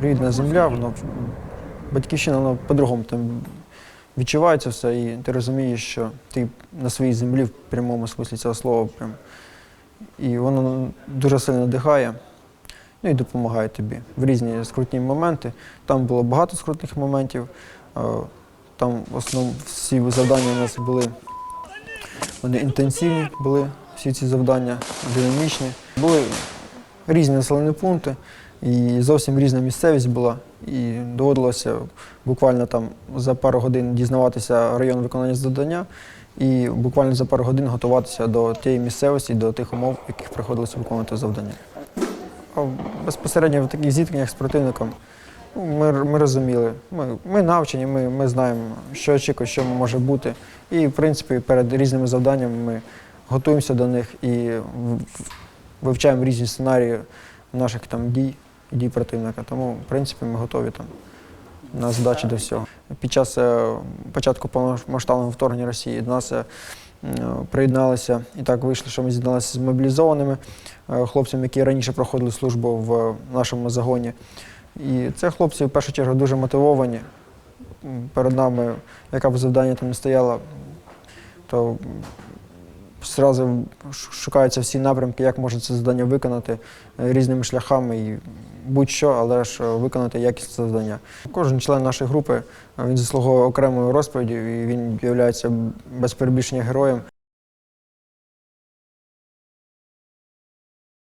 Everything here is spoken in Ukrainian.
рідна земля, воно батьківщина, воно по-другому там відчувається все, і ти розумієш, що ти на своїй землі в прямому смислі цього слова. Прям. І воно дуже сильно надихає, ну і допомагає тобі в різні скрутні моменти. Там було багато скрутних моментів. Там в основному всі завдання у нас були вони інтенсивні були, всі ці завдання динамічні. Були різні населені пункти, і зовсім різна місцевість була. І доводилося буквально там за пару годин дізнаватися район виконання завдання і буквально за пару годин готуватися до тієї місцевості, до тих умов, в яких приходилося виконувати завдання. Безпосередньо в таких зіткненнях з противником ну, ми, ми розуміли, ми, ми навчені, ми, ми знаємо, що очікує, що може бути. І, в принципі, перед різними завданнями ми готуємося до них і вивчаємо різні сценарії наших там дій, дій противника. Тому, в принципі, ми готові там на задачі до всього. Під час е, початку повномасштабного вторгнення Росії до нас е, приєдналися і так вийшло, що ми з'єдналися з мобілізованими е, хлопцями, які раніше проходили службу в нашому загоні. І це хлопці в першу чергу дуже мотивовані. Перед нами, яка б завдання там не стояло, то зразу шукаються всі напрямки, як можна це завдання виконати різними шляхами і будь-що, але ж е, виконати якісне завдання. Кожен член нашої групи е, він заслуговує окремої розповіді, і він є без героєм.